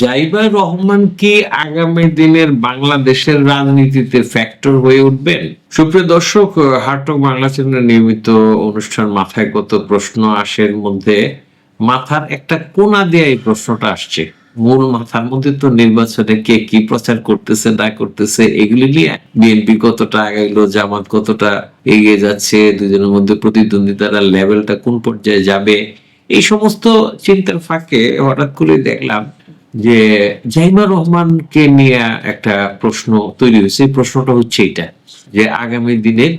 জাইবা রহমান কি আগামী দিনের বাংলাদেশের রাজনীতিতে ফ্যাক্টর হয়ে উঠবেন? সুপ্রিয় দর্শক, হার্টক বাংলা চ্যানেলের নিয়মিত অনুষ্ঠান মাথায় কত প্রশ্ন আসের মধ্যে, মাথার একটা কোনা দিয়ে এই প্রশ্নটা আসছে। মূল মাথার মধ্যে তো নির্বাচনে কে কি প্রচার করতেছে, না করতেছে, এগুলি নিয়ে বিএনপি কতটা আগাইলো, জামাত কতটা এগিয়ে যাচ্ছে, দুজনের মধ্যে প্রতিদ্বন্দ্বিতার লেভেলটা কোন পর্যায়ে যাবে, এই সমস্ত চিন্তার ফাঁকে হঠাৎ করে দেখলাম যে জাইমা রহমানকে নিয়ে একটা প্রশ্ন তৈরি হয়েছে। প্রশ্নটা হচ্ছে এটা যে আগামী দিনের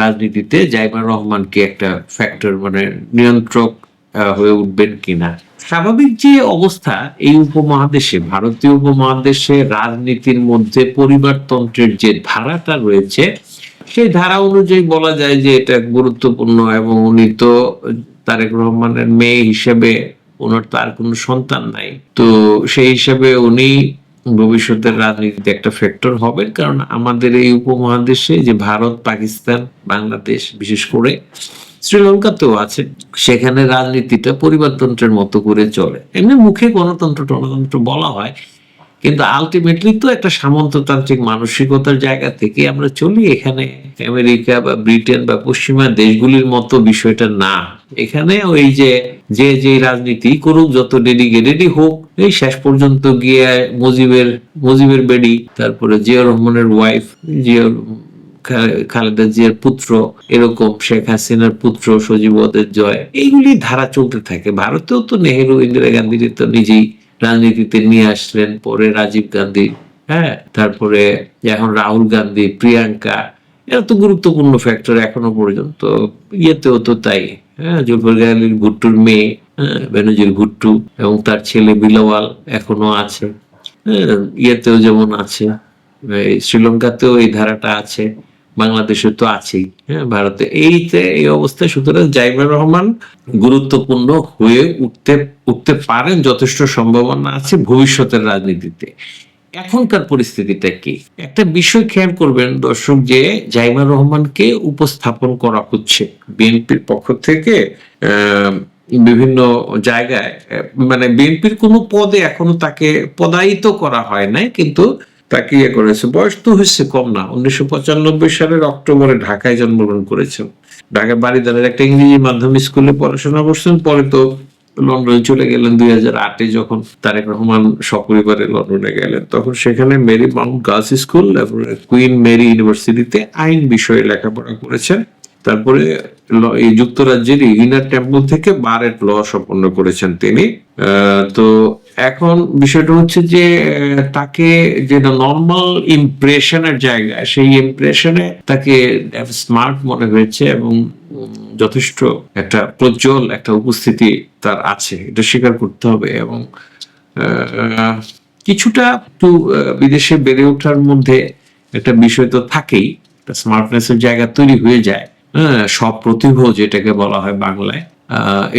রাজনীতিতে জাইমা রহমানকে একটা ফ্যাক্টর মানে নিয়ন্ত্রক হয়ে উঠবেন কিনা। স্বাভাবিক যে অবস্থা এই উপমহাদেশে, ভারতীয় উপমহাদেশে রাজনীতির মধ্যে পরিবারতন্ত্রের যে ধারাটা রয়েছে, সেই ধারা অনুযায়ী বলা যায় যে এটা গুরুত্বপূর্ণ এবং উনি তো তারেক রহমানের মেয়ে হিসেবে ওনার তার কোনো সন্তান নাই। তো সেই হিসাবে উনি ভবিষ্যতের রাজনীতিতে একটা ফ্যাক্টর হবেন কারণ আমাদের এই উপমহাদেশে যে ভারত, পাকিস্তান, বাংলাদেশ, বিশেষ করে শ্রীলঙ্কাতেও আছে, সেখানে রাজনীতিটা পরিবারতন্ত্রের মতো করে চলে। এমনি মুখে গণতন্ত্র, টনতন্ত্র বলা হয়, কিন্তু আলটিমেটলি তো একটা সামন্ততান্ত্রিক মানসিকতার জায়গা থেকে আমরা চলি এখানে। আমেরিকা বা ব্রিটেন বা পশ্চিমা দেশগুলির মতো বিষয়টা না। এখানে ওই যে যে যে রাজনীতি করুক, যত ডেডিকেটেডই হোক, এই শেষ পর্যন্ত গিয়ে মুজিবের মুজিবের বেডি, তারপরে জিয়া রহমানের ওয়াইফ জিয়া খালেদা জিয়ার পুত্র, এরকম শেখ হাসিনার পুত্র, সজীব ওয়াদের জয়, এইগুলি ধারা চলতে থাকে। ভারতেও তো নেহেরু, ইন্দিরা গান্ধীর তো নিজেই রাজনীতিতে নিয়ে আসলেন, পরে রাজীব গান্ধী হ্যাঁ তারপরে এখন রাহুল গান্ধী, প্রিয়াঙ্কা, এরা তো গুরুত্বপূর্ণ ফ্যাক্টর এখনও পর্যন্ত, ইয়েতেও তো তাই। হ্যাঁ জুলফিকার আলীর ভুট্টুর মেয়ে হ্যাঁ বেনজির ভুট্টু এবং তার ছেলে বিলাওয়াল এখনও আছে। হ্যাঁ, ইয়েতেও যেমন আছে শ্রীলঙ্কাতেও এই ধারাটা আছে বাংলাদেশে তো আছেই। হ্যাঁ ভারতে এইতে এই অবস্থায় সুতরাং জাইমুর রহমান গুরুত্বপূর্ণ হয়ে উঠতে উঠতে পারেন যথেষ্ট সম্ভাবনা আছে ভবিষ্যতের রাজনীতিতে। এখনকার পরিস্থিতিটা কি? একটা বিষয় খেয়াল করবেন দর্শক, যে জাইমা রহমানকে উপস্থাপন করা হচ্ছে বিএনপির পক্ষ থেকে বিভিন্ন জায়গায়। মানে বিএনপির কোনো পদে এখনও তাকে পদায়িত করা হয় নাই, কিন্তু তাকে ইয়ে করেছে। বয়স তো হয়েছে কম না, উনিশশো পঁচানব্বই সালের অক্টোবরে ঢাকায় জন্মগ্রহণ করেছেন। ঢাকা বাড়িদারের একটা ইংরেজি মাধ্যম স্কুলে পড়াশোনা করছেন, পরে তো লন্ডনে চলে গেলেন দুই হাজার আটে, যখন তারেক রহমান সপরিবারে লন্ডনে গেলেন। তখন সেখানে মেরি মাউন্ট গার্লস স্কুল এবং কুইন মেরি ইউনিভার্সিটিতে আইন বিষয়ে লেখাপড়া করেছেন। তারপরে যুক্তরাজ্যের ইনার টেম্পল থেকে বারেট ল সম্পন্ন করেছেন তিনি। তো এখন বিষয়টা হচ্ছে যে তাকে যেটা নর্মাল ইমপ্রেশনের জায়গা সেই ইমপ্রেশনে তাকে স্মার্ট মনে হয়েছে এবং যথেষ্ট একটা প্রজ্জ্বল একটা উপস্থিতি তার আছে। এটা স্বীকার করতে হবে এবং কিছুটা একটু বিদেশে বেড়ে ওঠার মধ্যে একটা বিষয় তো থাকেই। একটা স্মার্টনেসের জায়গা তৈরি হয়ে যায়। সব প্রতিভ যেটাকে বলা হয় বাংলায়।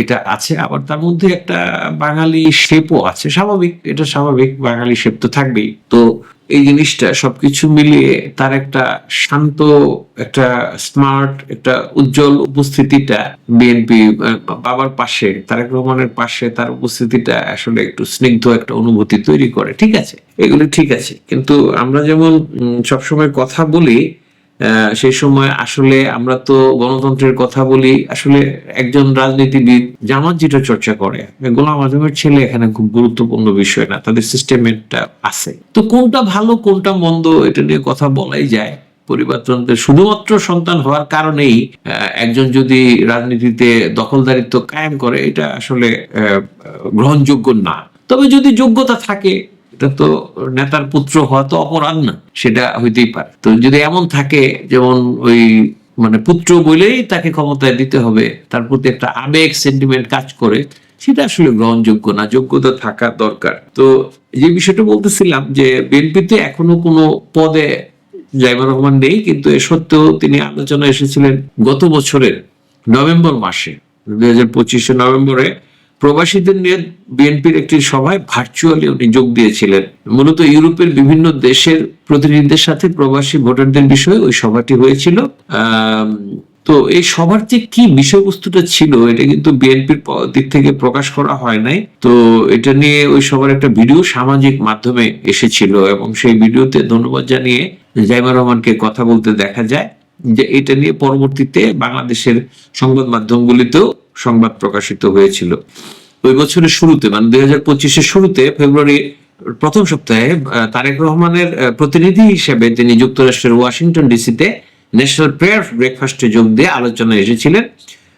এটা আছে, আবার তার মধ্যে একটা বাঙালি শেপও আছে, স্বাভাবিক, এটা স্বাভাবিক, বাঙালি শেপ তো থাকবেই। তো এই জিনিসটা সবকিছু মিলিয়ে তার একটা শান্ত, একটা স্মার্ট একটা উজ্জ্বল উপস্থিতিটা বিএনপি বাবার পাশে, তারেক রহমানের পাশে তার উপস্থিতিটা আসলে একটু স্নিগ্ধ একটা অনুভূতি তৈরি করে, ঠিক আছে? এগুলো ঠিক আছে। কিন্তু আমরা যেমন সবসময় কথা বলি সেই সময় আসলে আমরা তো গণতন্ত্রের কথা বলি। আসলে একজন রাজনীতিবিদ জামাত যেটা চর্চা করে, গোলাম আজমের ছেলে এখানে খুব গুরুত্বপূর্ণ বিষয় না, তাদের সিস্টেমেরটা আছে। তো কোনটা ভালো, কোনটা মন্দ, এটা নিয়ে কথা বলাই যায়। পরিবারতন্ত্রের শুধুমাত্র সন্তান হওয়ার কারণেই একজন যদি রাজনীতিতে দখলদারিত্ব কায়েম করে, এটা আসলে গ্রহণযোগ্য না। তবে যদি যোগ্যতা থাকে এটা তো নেতার পুত্র হওয়া তো অপরাধ না, সেটা হইতেই পারে। তো যদি এমন থাকে, যেমন ওই মানে পুত্র বলেই তাকে ক্ষমতায় দিতে হবে, তার প্রতি একটা আবেগ সেন্টিমেন্ট কাজ করে, সেটা আসলে গ্রহণযোগ্য না, যোগ্যতা থাকা দরকার। তো যে বিষয়টা বলতেছিলাম যে বিএনপিতে এখনও কোনো পদে জাইমুর রহমান নেই, কিন্তু এ সত্ত্বেও তিনি আলোচনা এসেছিলেন গত বছরের নভেম্বর মাসে, দুই হাজার পঁচিশে নভেম্বরে। প্রবাসীদের নিয়ে বিএনপির একটি সভায় ভার্চুয়ালি উনি যোগ দিয়েছিলেন। মূলত ইউরোপের বিভিন্ন দেশের প্রতিনিধিদের সাথে প্রবাসী ভোটারদের বিষয়ে ওই সভাটি হয়েছিল। তো এই সবার যে কি বিষয়বস্তুটা ছিল, এটা কিন্তু বিএনপির দিক থেকে প্রকাশ করা হয় নাই। তো এটা নিয়ে ওই সবার একটা ভিডিও সামাজিক মাধ্যমে এসেছিল এবং সেই ভিডিওতে ধন্যবাদ জানিয়ে জাইমা রহমানকে কথা বলতে দেখা যায়। যে এটা নিয়ে পরবর্তীতে বাংলাদেশের সংবাদ মাধ্যমগুলিতেও সংবাদ প্রকাশিত হয়েছিল। ওই বছরের শুরুতে মানে দুই হাজার পঁচিশের শুরুতে ফেব্রুয়ারি প্রথম সপ্তাহে তারেক রহমানের প্রতিনিধি হিসেবে তিনি যুক্তরাষ্ট্রের ওয়াশিংটন ডিসিতে ন্যাশনাল প্রেয়ার ব্রেকফাস্টে যোগ দিয়ে আলোচনায় এসেছিলেন।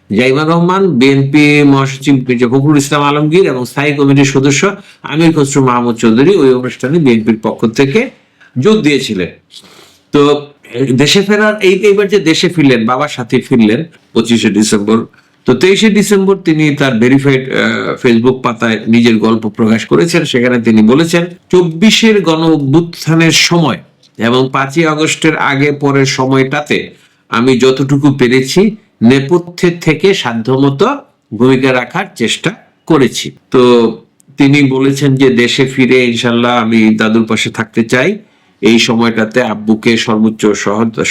জাইমা রহমান, বিএনপি মহাসচিব ফখরুল ইসলাম আলমগীর এবং স্থায়ী কমিটির সদস্য আমির খসরু মাহমুদ চৌধুরী ওই অনুষ্ঠানে বিএনপির পক্ষ থেকে যোগ দিয়েছিলেন। তো দেশে ফেরার এই এইবার যে দেশে ফিরলেন, বাবার সাথে ফিরলেন পঁচিশে ডিসেম্বর, তো তেইশে ডিসেম্বর তিনি তার ভেরিফাইড ফেসবুক পাতায় নিজের গল্প প্রকাশ করেছেন। সেখানে তিনি বলেছেন, চব্বিশের গণ অভ্যুত্থানের সময় এবং পাঁচই আগস্টের আগে পরের সময়টাতে আমি যতটুকু পেরেছি নেপথ্যের থেকে সাধ্যমতো ভূমিকা রাখার চেষ্টা করেছি। তো তিনি বলেছেন যে দেশে ফিরে ইনশাল্লাহ আমি দাদুর পাশে থাকতে চাই। এই সময়টাতে আব্বুকে সর্বোচ্চ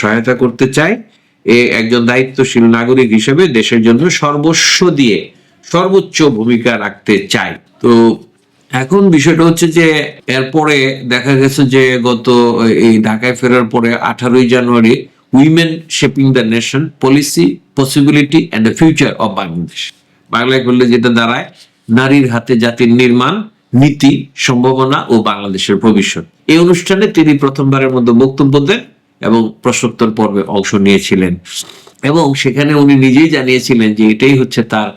সহায়তা করতে চাই। এ একজন দায়িত্বশীল নাগরিক হিসেবে দেশের জন্য সর্বস্ব দিয়ে সর্বোচ্চ ভূমিকা রাখতে চাই। তো এখন বিষয়টা হচ্ছে যে, এরপরে দেখা গেছে যে গত, এই ঢাকায় ফেরার পরে আঠারোই January women shaping the nation, policy, possibility and the future of Bangladesh. বাংলায় করলে যেটা দাঁড়ায়, নারীর হাতে জাতির নির্মাণ নীতি, সম্ভাবনা ও বাংলাদেশের ভবিষ্যৎ। এই অনুষ্ঠানে তিনি প্রথমবারের মধ্যে বক্তব্য দেন এবং প্রশ্নোত্তর পর্বে অংশ নিয়েছিলেন। এবং সেখানে উনি নিজেই জানিয়েছিলেন যে এটাই হচ্ছে তার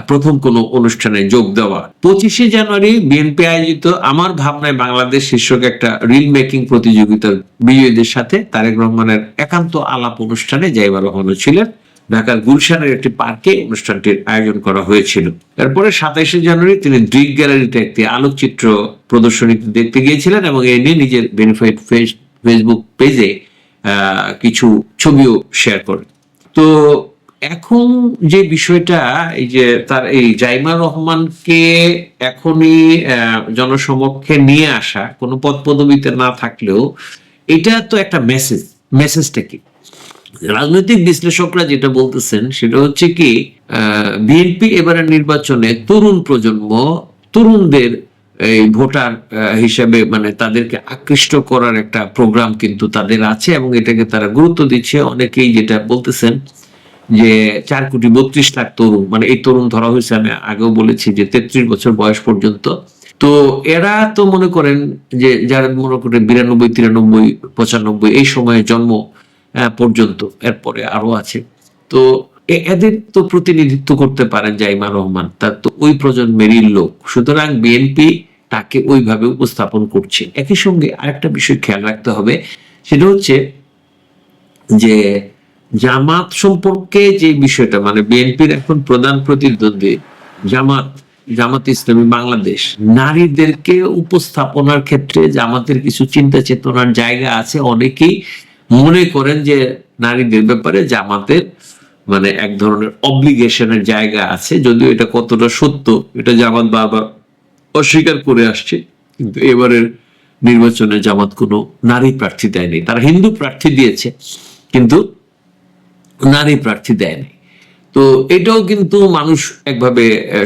প্রথম কোনো অনুষ্ঠানে যোগ দেওয়া। পঁচিশে জানুয়ারি বিএনপি আয়োজিত আমার ভাবনায় বাংলাদেশ শীর্ষক একটা রিল মেকিং প্রতিযোগিতার বিজয়ীদের সাথে তারেক রহমানের একান্ত আলাপ অনুষ্ঠানে জাইবা রহমানও ছিলেন। ঢাকার গুলশানের একটি পার্কে অনুষ্ঠানটির আয়োজন করা হয়েছিল। এরপরে সাতাইশে জানুয়ারি তিনি ড্রিক গ্যালারিতে একটি আলোকচিত্র প্রদর্শনী দেখতে গিয়েছিলেন এবং এ নিয়ে নিজের বেনিফাইড ফেসবুক পেজে কিছু ছবিও শেয়ার করেন। তো এখন যে বিষয়টা, এই যে তার এই জাইমা রহমানকে এখনই জনসমক্ষে নিয়ে আসা, কোনো পদ পদবিতে না থাকলেও, এটা তো একটা মেসেজ মেসেজটা কি? রাজনৈতিক বিশ্লেষকরা যেটা বলতেছেন, সেটা হচ্ছে কি বিএনপি এবারের নির্বাচনে তরুণ প্রজন্ম, তরুণদের এই ভোটার হিসেবে মানে তাদেরকে আকৃষ্ট করার একটা প্রোগ্রাম কিন্তু তাদের আছে এবং এটাকে তারা গুরুত্ব দিচ্ছে। অনেকেই যেটা বলতেছেন যে, চার কোটি বত্রিশ লাখ তরুণ মানে এই তরুণ ধরা হয়েছে, আমি আগেও বলেছি যে তেত্রিশ বছর বয়স পর্যন্ত। তো এরা তো মনে করেন যে, যারা মনে করেন বিরানব্বই, তিরানব্বই, পঁচানব্বই, এই সময়ে জন্ম পর্যন্ত, এরপরে আরও আছে। তো এদের তো প্রতিনিধিত্ব করতে পারেন জাইমা রহমান, তার তো ওই প্রজন্মেরই লোক। সুতরাং বিএনপি তাকে ওইভাবে উপস্থাপন করছে। একই সঙ্গে আরেকটা বিষয় খেয়াল রাখতে হবে, সেটা হচ্ছে যে জামাত সম্পর্কে যে বিষয়টা মানে বিএনপির এখন প্রধান প্রতিদ্বন্দ্বী জামাত জামাত ইসলামী বাংলাদেশ, নারীদেরকে উপস্থাপনার ক্ষেত্রে জামাতের কিছু চিন্তা চেতনার জায়গা আছে অনেকেই মনে করেন যে নারীদের ব্যাপারে জামাতের মানে এক ধরনের অব্লিগেশনের জায়গা আছে, যদিও এটা কতটা সত্য, এটা জামাত বাবা অস্বীকার করে আসছে, কিন্তু এবারের নির্বাচনে জামাত কোনো নারী প্রার্থী দেয়নি। তারা হিন্দু প্রার্থী দিয়েছে, কিন্তু নারী প্রার্থী দেয়নি। তো এটাও কিন্তু মানুষ একভাবে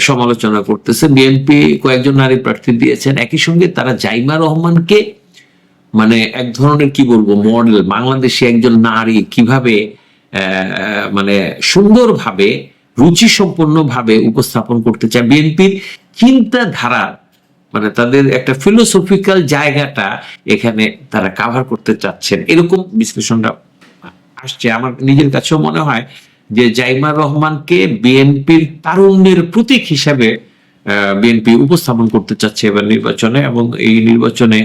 সমালোচনা করতেছে। বিএনপি কয়েকজন নারী প্রার্থী দিয়েছেন। একই সঙ্গে তারা জাইমা রহমানকে মানে এক ধরনের কি বলব মডেল বাংলাদেশে একজন নারী কীভাবে মানে সুন্দরভাবে রুচি সম্পন্ন ভাবে উপস্থাপন করতে চায় বিএনপির চিন্তাধারা মানে তাদের একটা ফিলোসফিক্যাল জায়গাটা এখানে তারা কাভার করতে চাচ্ছেন। এরকম বিশ্লেষণটা আসছে। আমার নিজের কাছেও মনে হয় যে জাইমা রহমানকে বিএনপির তারুণ্যের প্রতীক হিসাবে বিএনপি উপস্থাপন করতে চাচ্ছে এবার নির্বাচনে এবং এই নির্বাচনে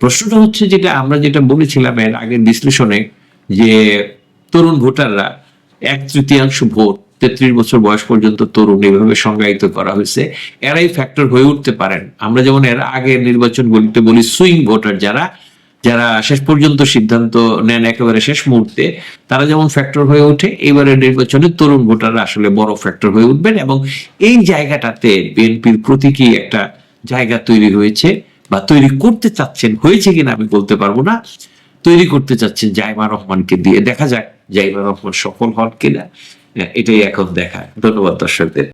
প্রশ্নটা হচ্ছে যেটা আমরা যেটা বলেছিলাম এর আগের বিশ্লেষণে যে তরুণ ভোটাররা এক তৃতীয়াংশ ভোট তেত্রিশ বছর বয়স পর্যন্ত তরুণ এইভাবে সংজ্ঞায়িত করা হয়েছে, এরাই ফ্যাক্টর হয়ে উঠতে পারেন। আমরা যেমন এর আগে নির্বাচনগুলিতে বলি সুইং ভোটার যারা যারা শেষ পর্যন্ত সিদ্ধান্ত নেন একেবারে শেষ মুহূর্তে, তারা যেমন ফ্যাক্টর হয়ে ওঠে, এবারের নির্বাচনে তরুণ ভোটাররা আসলে বড় ফ্যাক্টর হয়ে উঠবেন এবং এই জায়গাটাতে বিএনপির প্রতীকী একটা জায়গা তৈরি হয়েছে। বা তৈরি করতে চাচ্ছেন, হয়েছে কিনা আমি বলতে পারব না। তৈরি করতে চাচ্ছেন জাইমা রহমানকে দিয়ে, দেখা যাক জাইমা রহমান সফল হন কিনা। এটাই এখন দেখা। ধন্যবাদ দর্শকদের।